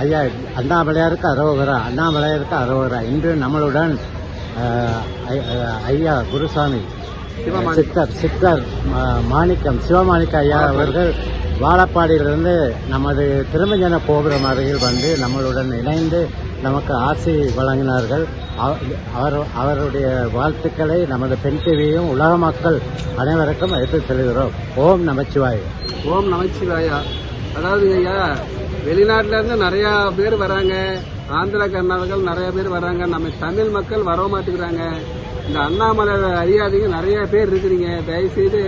ஐயா அண்ணாமலையாருக்கு அரோகரா அண்ணாமலையாருக்கு அரோகரா. இன்று நம்மளுடன் ஐயா குருசாமி சித்தர் சித்தர் மாணிக்கம் சிவமாணிக்க ஐயா அவர்கள் வாழப்பாடியிலிருந்து நமது திருமஞ்சன கோபுரம் அருகில் வந்து நம்மளுடன் இணைந்து நமக்கு ஆசி வழங்கினார்கள். அவ- அவர் அவருடைய வாழ்த்துக்களை நமது பெண் டிவியும் உலக மக்கள் அனைவருக்கும் எடுத்துச் செல்கிறோம். ஓம் நமச்சிவாய். ஓம் நமச்சிவாயா. அதாவது ஐயா வெளிநாட்டிலேருந்து இருந்து நிறைய பேர் வராங்க. ஆந்திரா கர்நாடகாவில் நிறைய பேர் வராங்க. நம்ம தமிழ் மக்கள் வர மாட்டேங்கிறாங்க. இந்த அண்ணாமலை அறியாதீங்க நிறைய பேர் இருக்கிறீங்க. தயவுசெய்து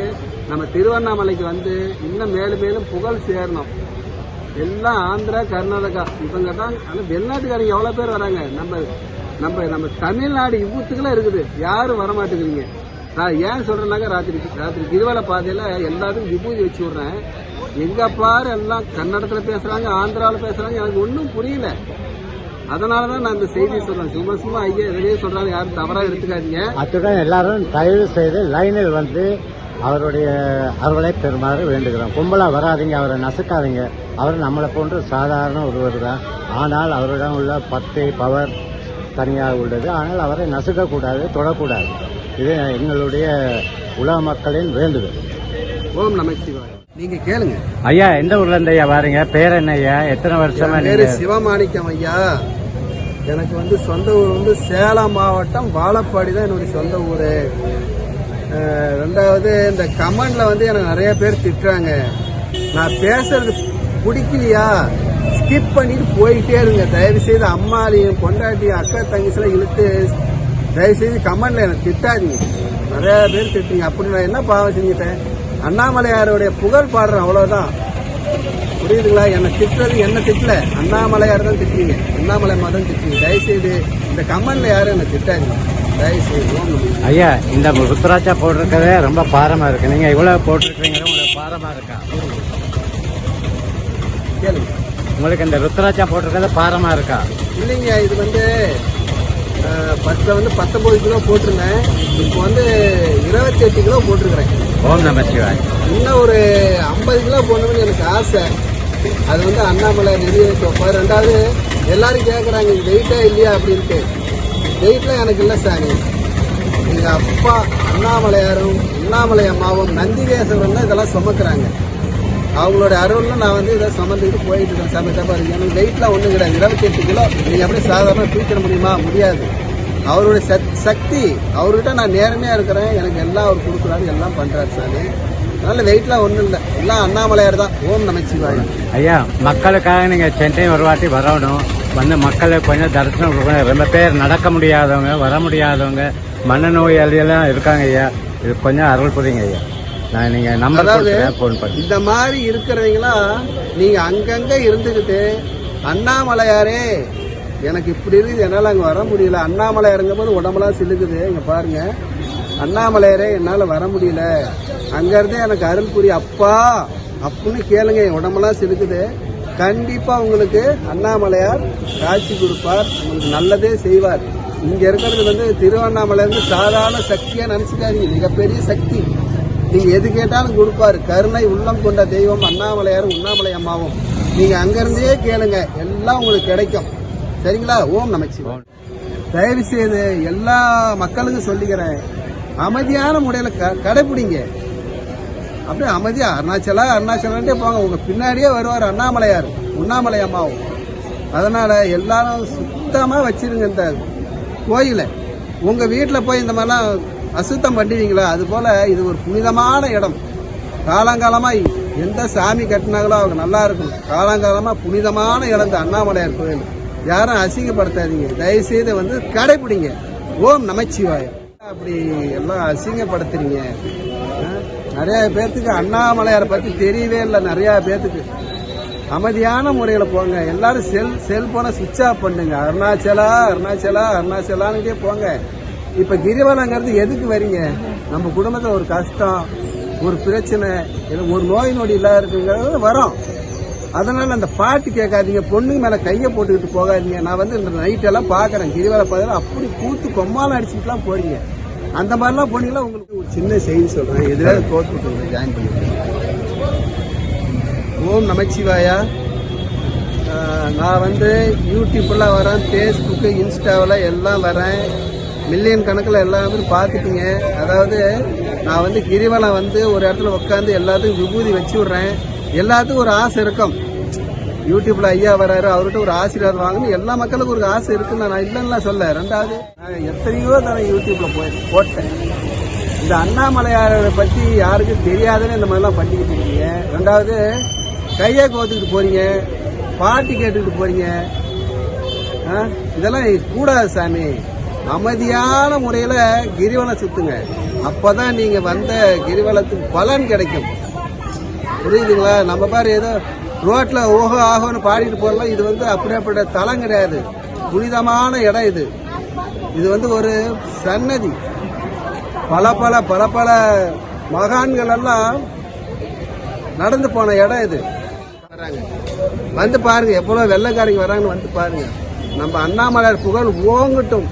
நம்ம திருவண்ணாமலைக்கு வந்து இன்னும் மேலும் மேலும் புகழ் சேரணும். எல்லாம் ஆந்திரா கர்நாடகா. இவங்க தான் ஆனால் வெளிநாட்டுக்காரங்க எவ்வளோ பேர் வராங்க. நம்ம நம்ம நம்ம தமிழ்நாடு இவ்வளத்துக்குலாம் இருக்குது. யாரும் வர மாட்டேங்கிறீங்க நான் ஏன் சொல்றேன்னாக்க ராத்திரி ராத்திரி கிருவல பாதையில எல்லாத்துக்கும் விபூதி வச்சு விடுறேன். எங்க பாரு எல்லாம் கன்னடத்துல பேசுறாங்க ஆந்திராவில் பேசுறாங்க எனக்கு ஒன்றும் புரியல. அதனால தான் நான் இந்த செய்தியை சொல்றேன். சும்மா சும்மா ஐயா எதுவே சொல்றாங்க யாரும் தவறா எடுத்துக்காதீங்க. அத்துடன் எல்லாரும் தயவு செய்து லைனில் வந்து அவருடைய அருளை பெறுமாறு வேண்டுகிறோம். கும்பலா வராதீங்க அவரை நசுக்காதீங்க. அவர் நம்மளை போன்று சாதாரண ஒருவர் தான் ஆனால் அவரிடம் உள்ள பக்தி பவர் தனியாக உள்ளது. ஆனால் அவரை நசுக்கக்கூடாது தொடக்கூடாது. இது எங்களுடைய உலக மக்களின் வேண்டுதல் ஓம் நமச்சிவாய் நீங்க கேளுங்க. ஐயா எந்த ஊர்ல இருந்து ஐயா வாரீங்க? பேர் என்ன ஐயா? எத்தனை வருஷமா பேரு சிவமாணிக்கம் ஐயா. எனக்கு வந்து சொந்த ஊர் வந்து சேலம் மாவட்டம் வாழப்பாடி தான் என்னுடைய சொந்த ஊர். ரெண்டாவது இந்த கமெண்ட்ல வந்து எனக்கு நிறைய பேர் திட்டுறாங்க. நான் பேசுறது பிடிக்கலையா? ஸ்கிப் பண்ணிட்டு போயிட்டே இருங்க. தயவு செய்து அம்மாலையும் பொண்டாட்டியும் அக்கா தங்கச்சிலாம் இழுத்து தயவு செய்து கமெண்ட்ல எனக்கு திட்டாதீங்க. நிறைய பேர் திட்டுங்க அப்படி நான் என்ன பாவம் செஞ்சுட்டேன்? அண்ணாமலையாருடைய புகழ் பாடுறேன் அவ்வளவுதான். புரியுதுங்களா? என்ன திட்டுறது என்ன திட்டல? அண்ணாமலையார் தான் திட்டுறீங்க. அண்ணாமலை மதம் திட்டுறீங்க. தயவுசெய்து இந்த கமெண்ட்ல யாரும் என்ன திட்டாதீங்க. தயவுசெய்து. ஐயா இந்த ருத்ராட்சா போட்டிருக்கதே ரொம்ப பாரமா இருக்கு. நீங்க இவ்வளவு போட்டிருக்கீங்க உங்களுக்கு பாரமா இருக்கா? கேளுங்க. உங்களுக்கு இந்த ருத்ராட்சா போட்டிருக்கது பாரமா இருக்கா? இல்லைங்க இது வந்து ஃபர்ஸ்ட்ல வந்து பத்தொன்பது கிலோ போட்டிருந்தேன். இப்போ வந்து இருபத்தி எட்டு கிலோ போட்டிருக்கிறேன். ஓம் நம சிவாய். இன்னும் ஒரு ஐம்பது கிலோ போடணும்னு எனக்கு ஆசை. அது வந்து அண்ணாமலை நிறைவேற்றி வைப்பார். ரெண்டாவது எல்லாரும் கேட்குறாங்க இது வெயிட்டா இல்லையா? அப்படின்ட்டு. வெயிட்லாம் எனக்கு இல்லை சாமி. எங்க அப்பா அண்ணாமலையாரும் அண்ணாமலை அம்மாவும் நந்திகேசவரும் தான் இதெல்லாம் சுமக்குறாங்க. அவங்களோட அருள்ல நான் வந்து இதை சுமந்துக்கிட்டு போயிட்டு இருக்கேன் சாமி தப்பா எனக்கு வெயிட்லாம் ஒன்றும் கிடையாது. இருபத்தி எட்டு கிலோ. நீங்கள் எப்படி சாதாரண தூக்கிட முடியுமா? முடியாது. அவருடைய சக்- சக்தி அவர்கிட்ட நான் நேர்மையாக இருக்கிறேன். எனக்கு எல்லாம் அவர் கொடுக்குறாரு எல்லாம் பண்ணுறாரு சாமி. அதனால வெயிட்லாம் ஒன்றும் இல்லை. எல்லாம் அண்ணாமலையார் தான். ஓம் நமச்சிவாயம் ஐயா மக்களுக்காக நீங்கள் சென்னை ஒரு வாட்டி வரணும். வந்து மக்களை கொஞ்சம் தரிசனம் கொடுக்கணும் ரொம்ப பேர் நடக்க முடியாதவங்க வர முடியாதவங்க மனநோயாளியெல்லாம் இருக்காங்க ஐயா. இது கொஞ்சம் அருள் புரியுங்க ஐயா. நான் நீங்க நம்பர் அதாவது- ஃபோன் பண்ணி இந்த மாதிரி இருக்கிறவங்களாம் நீங்க அங்கங்க இருந்துகிட்டு அண்ணாமலையாரே எனக்கு இப்படி இருக்குது என்னால் அங்கே வர முடியல. அண்ணாமலை இறங்கும்போது உடம்பெல்லாம் சிலுக்குது இங்க பாருங்க. அண்ணாமலையாரே என்னால் வர முடியல. அங்கேருந்தே எனக்கு அருள் புரிய அப்பா அப்படின்னு கேளுங்க என் உடம்பெல்லாம் சிலுக்குது. கண்டிப்பா உங்களுக்கு அண்ணாமலையார் காட்சி கொடுப்பார் உங்களுக்கு நல்லதே செய்வார். இங்க இருக்கிறது வந்து திருவண்ணாமலை இருந்து சாதாரண சக்தியா நினைச்சுக்காதீங்க மிகப்பெரிய சக்தி. நீங்க எது கேட்டாலும் கொடுப்பாரு. கருணை உள்ளம் கொண்ட தெய்வம் அண்ணாமலையாரும் உண்ணாமலை அம்மாவும். நீங்க அங்கிருந்தே கேளுங்க. எல்லாம் உங்களுக்கு கிடைக்கும். சரிங்களா? ஓம் நமச்சிவாய் தயவு செய்து எல்லா மக்களுக்கும் சொல்லிக்கிறேன். அமைதியான முறையில க- கடைபிடிங்க. அப்படியே அமைதியா. அருணாச்சலா அருணாச்சலான்ட்டே போங்க. உங்க பின்னாடியே வருவார் அண்ணாமலையார் உண்ணாமலை அம்மாவும். அதனால எல்லாரும் சுத்தமா வச்சிருங்க இந்த கோயிலை. உங்க வீட்டுல போய் இந்த மாதிரிலாம் அசுத்தம் பண்ணுவீங்களா அது போல இது ஒரு புனிதமான இடம். காலங்காலமா எந்த சாமி கட்டினாங்களோ அவங்க நல்லா இருக்கும் காலங்காலமா புனிதமான இடம் இந்த அண்ணாமலையார் கோயில். யாரும் அசிங்கப்படுத்தாதீங்க. தயவுசெய்து வந்து கடைபிடிங்க. ஓம் நமச்சிவாயம் அப்படி எல்லாம் அசிங்கப்படுத்துறீங்க. நிறையா நிறைய பேர்த்துக்கு அண்ணாமலையாரை பத்தி தெரியவே இல்லை நிறைய பேர்த்துக்கு. அமைதியான முறையில் போங்க. எல்லாரும் செல் செல்போனை சுவிட்ச் ஆஃப் பண்ணுங்க. அருணாச்சலா அருணாச்சலா அருணாச்சலான்னுட்டே போங்க. இப்ப கிரிவலங்கிறது எதுக்கு வரீங்க? நம்ம குடும்பத்துல ஒரு கஷ்டம் ஒரு பிரச்சனை ஒரு நோய் நொடி இல்லாத இருக்குங்கிறது வரோம். அதனால அந்த பாட்டு கேட்காதீங்க பொண்ணுங்க மேல கையை போட்டுக்கிட்டு போகாதீங்க. நான் வந்து இந்த நைட் எல்லாம் பாக்குறேன் கிரிவல பாதையில அப்படி கூத்து கொம்மாலாம் அடிச்சுட்டுலாம் போறீங்க. அந்த மாதிரிலாம் போனீங்களா உங்களுக்கு ஒரு சின்ன செய்தி சொல்றேன். எதிராக கோர்த்து சொல்றேன் ஜாயின் பண்ணிக்கிறேன் ஓம் நமச்சிவாயா. நான் வந்து யூடியூப்லாம் வரேன் ஃபேஸ்புக்கு இன்ஸ்டாவில் எல்லாம் வரேன். மில்லியன் கணக்கில் எல்லாமே பார்த்துட்டீங்க. அதாவது நான் வந்து கிரிவலம் வந்து ஒரு இடத்துல உட்காந்து எல்லாத்துக்கும் விபூதி வச்சு விட்றேன். எல்லாத்துக்கும் ஒரு ஆசை இருக்கும். யூடியூப்ல ஐயா வராரு அவர்கிட்ட ஒரு ஆசீர்வாதம் வாங்கணும். எல்லா மக்களுக்கும் ஒரு ஆசை இருக்குன்னு நான் இல்லைன்னா சொல்ல. ரெண்டாவது நான் எத்தனையோ தடவை யூடியூப்ல போய் போட்டேன். இந்த அண்ணாமலையாரை பற்றி யாருக்கும் தெரியாதுன்னு இந்த மாதிரிலாம் பண்ணிக்கிட்டு இருக்கீங்க. ரெண்டாவது கையை கோத்துக்கிட்டு போறீங்க. பாட்டு கேட்டுக்கிட்டு போறீங்க. இதெல்லாம் கூடாது சாமி. அமைதியான முறையில் கிரிவலம் சுத்துங்க. அப்பதான் நீங்கள் வந்த கிரிவலத்துக்கு பலன் கிடைக்கும். புரியுதுங்களா? நம்ம பாரு ஏதோ ரோட்டில் ஓஹோ ஆகோன்னு பாடிட்டு போகலாம் இது வந்து அப்படியாப்பட்ட தலம் கிடையாது. புனிதமான இடம் இது. இது வந்து ஒரு சன்னதி. பல பல பல பல மகான்கள் எல்லாம் நடந்து போன இடம் இது. வராங்க. வந்து பாருங்க எவ்வளோ வெள்ளைக்காரங்க வராங்கன்னு வந்து பாருங்க. நம்ம அண்ணாமலையார் புகழ் ஓங்கட்டும்.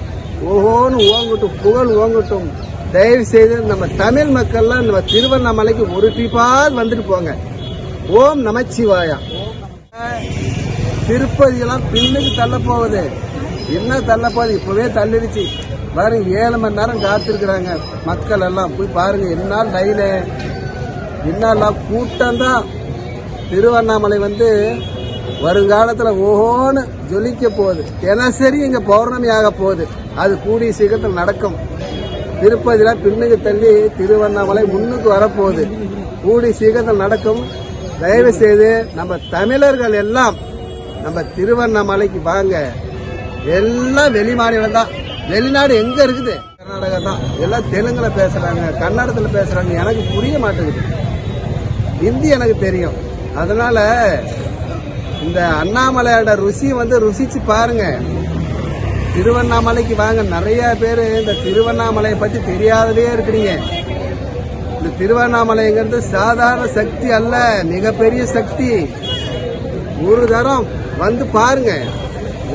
ஓஹோன்னு ஓங்கட்டும் புகழ் ஓங்கட்டும் தயவு செய்து நம்ம தமிழ் மக்கள்லாம் நம்ம திருவண்ணாமலைக்கு ஒரு ட்ரிப்பாவது வந்துட்டு போங்க. ஓம் நமச்சிவாயா. திருப்பதியெல்லாம் பின்னுக்கு தள்ள போகுது. என்ன தள்ள போகுது? இப்பவே தள்ளிடுச்சு பாருங்க ஏழு மணி நேரம் காத்திருக்கிறாங்க மக்கள் எல்லாம். போய் பாருங்க என்ன லைனு என்னெல்லாம் கூட்டம் தான். திருவண்ணாமலை வந்து வருங்காலத்தில் ஓஹோன்னு ஜொலிக்க போகுது. தினசரி இங்கே பௌர்ணமி ஆக போகுது. அது கூடிய சீக்கிரத்தில் நடக்கும். திருப்பதியில் பின்னுக்கு தள்ளி திருவண்ணாமலை முன்னுக்கு வரப்போகுது. கூடிய சீக்கிரத்தில் நடக்கும். தயவு செய்து நம்ம தமிழர்கள் எல்லாம் நம்ம திருவண்ணாமலைக்கு வாங்க. எல்லாம் வெளி மாநிலம் தான். வெளிநாடு எங்கே இருக்குது? கர்நாடகா தான் எல்லாம் தெலுங்குல பேசுகிறாங்க கன்னடத்தில் பேசுகிறாங்க எனக்கு புரிய மாட்டேங்குது. ஹிந்தி எனக்கு தெரியும். அதனால இந்த அண்ணாமலையோட ருசி வந்து ருசிச்சு பாருங்க. திருவண்ணாமலைக்கு வாங்க நிறைய பேர் இந்த திருவண்ணாமலையை பற்றி தெரியாததே இருக்கிறீங்க. இந்த திருவண்ணாமலைங்கிறது சாதாரண சக்தி அல்ல மிகப்பெரிய சக்தி. ஒரு தரம் வந்து பாருங்க.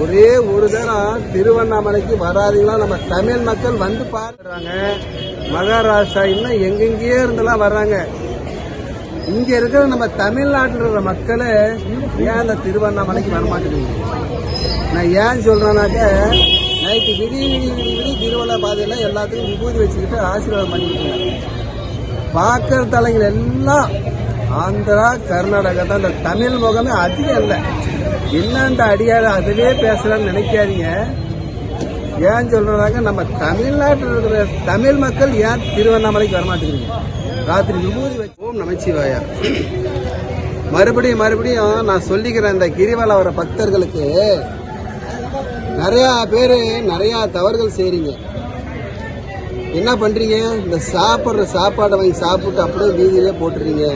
ஒரே ஒரு தரம் திருவண்ணாமலைக்கு வராதிங்களா? நம்ம தமிழ் மக்கள் வந்து பாருறாங்க மகாராஷ்டிரா இன்னும் எங்கெங்கேயே இருந்தெல்லாம் வர்றாங்க. இங்க இருக்கிற நம்ம தமிழ்நாட்டில் இருக்கிற மக்களை ஏன் இந்த திருவண்ணாமலைக்கு வரமாட்டேங்குது நான் ஏன் சொல்றேன்னாக்க நைட்டு விடிய விடிய விடிய விடிய திருவண்ணா பாதையில எல்லாத்துக்கும் விபூதி வச்சுக்கிட்டு ஆசீர்வாதம் பண்ணிக்கிட்டு பார்க்குற தலைங்கள் எல்லாம் ஆந்திரா கர்நாடகா தான். இந்த தமிழ் முகமே அதிகம் இல்லை. என்ன இந்த அடியார் அதுவே பேசுறான்னு நினைக்காதீங்க. ஏன் சொல்றாங்க நம்ம தமிழ்நாட்டில் இருக்கிற தமிழ் மக்கள் ஏன் திருவண்ணாமலைக்கு வரமாட்டேங்கிறீங்க ராத்திரி விபூதி ஓம் நமச்சிவாயா. மறுபடியும் மறுபடியும் நான் சொல்லிக்கிறேன் இந்த கிரிவலம் வர பக்தர்களுக்கு நிறையா பேர் நிறையா தவறுகள் செய்கிறீங்க என்ன பண்ணுறீங்க இந்த சாப்பிட்ற சாப்பாடை வாங்கி சாப்பிட்டு அப்படியே வீதியிலே போட்டுறீங்க.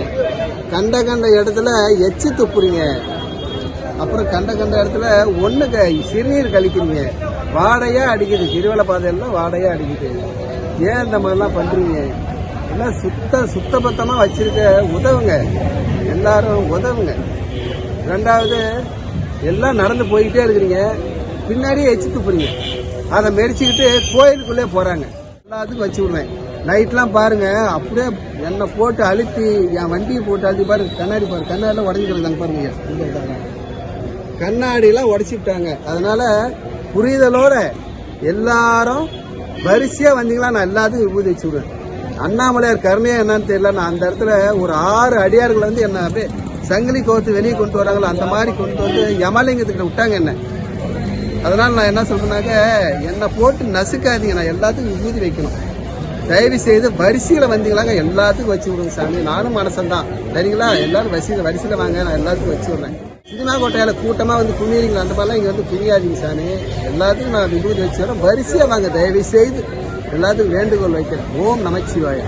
கண்ட கண்ட இடத்துல எச்சி துப்புறீங்க. அப்புறம் கண்ட கண்ட இடத்துல ஒன்று க சிறுநீர் கழிக்கிறீங்க. வாடையா அடிக்குது. கிரிவல பாதையெல்லாம் வாடையா அடிக்குது. ஏன் இந்த மாதிரிலாம் பண்ணுறீங்க எல்லாம் சுத்த சுத்தபத்தமாக வச்சுருக்க உதவுங்க. எல்லாரும் உதவுங்க. ரெண்டாவது எல்லாம் நடந்து போய்கிட்டே இருக்கிறீங்க. பின்னாடியே எச்சு துப்புறீங்க அதை மெரிச்சுக்கிட்டு கோயிலுக்குள்ளே போகிறாங்க எல்லாத்துக்கும் வச்சு விடுவேன். நைட்லாம் பாருங்கள் அப்படியே என்னை போட்டு அழுத்தி என் வண்டியை போட்டு அழுத்தி பாருங்க கண்ணாடி பாரு. கண்ணாடிலாம் உடஞ்சிருக்காங்க பாருங்க. கண்ணாடிலாம் உடச்சி விட்டாங்க. அதனால் அதனால புரிதலோட எல்லாரும் வரிசையாக வந்தீங்களா நான் எல்லாத்துக்கும் விபூதி வச்சு விடுவேன். அண்ணாமலையார் கருணையா என்னன்னு தெரியல. நான் அந்த இடத்துல ஒரு ஆறு அடியார்கள் வந்து என்ன அப்படியே சங்கிலி கோர்த்து வெளியே கொண்டு வராங்களோ அந்த மாதிரி கொண்டு வந்து யமலிங்கத்துக்கிட்ட விட்டாங்க என்ன. அதனால நான் என்ன சொல்றேன்னாக்க என்னை போட்டு நசுக்காதீங்க. நான் எல்லாத்துக்கும் விபூதி வைக்கணும். தயவு செய்து வரிசையில் வந்தீங்களாங்க. எல்லாத்துக்கும் வச்சு விடுங்க சாமி. நானும் மனசன் தான் சரிங்களா? எல்லாரும் வரிசையில் வரிசையில் வாங்க. நான் எல்லாத்துக்கும் வச்சு விடுறேன். சினிமா கோட்டையில் கூட்டமாக வந்து குனியறீங்களா அந்த மாதிரிலாம் இங்கே வந்து குனியாதீங்க சாமி. எல்லாத்துக்கும் நான் விபூதி வச்சு வரேன் வரிசையாக வாங்க. தயவு செய்து. எல்லாத்துக்கும் வேண்டுகோள் வைக்கிறேன். ஓம் நமச்சிவாயா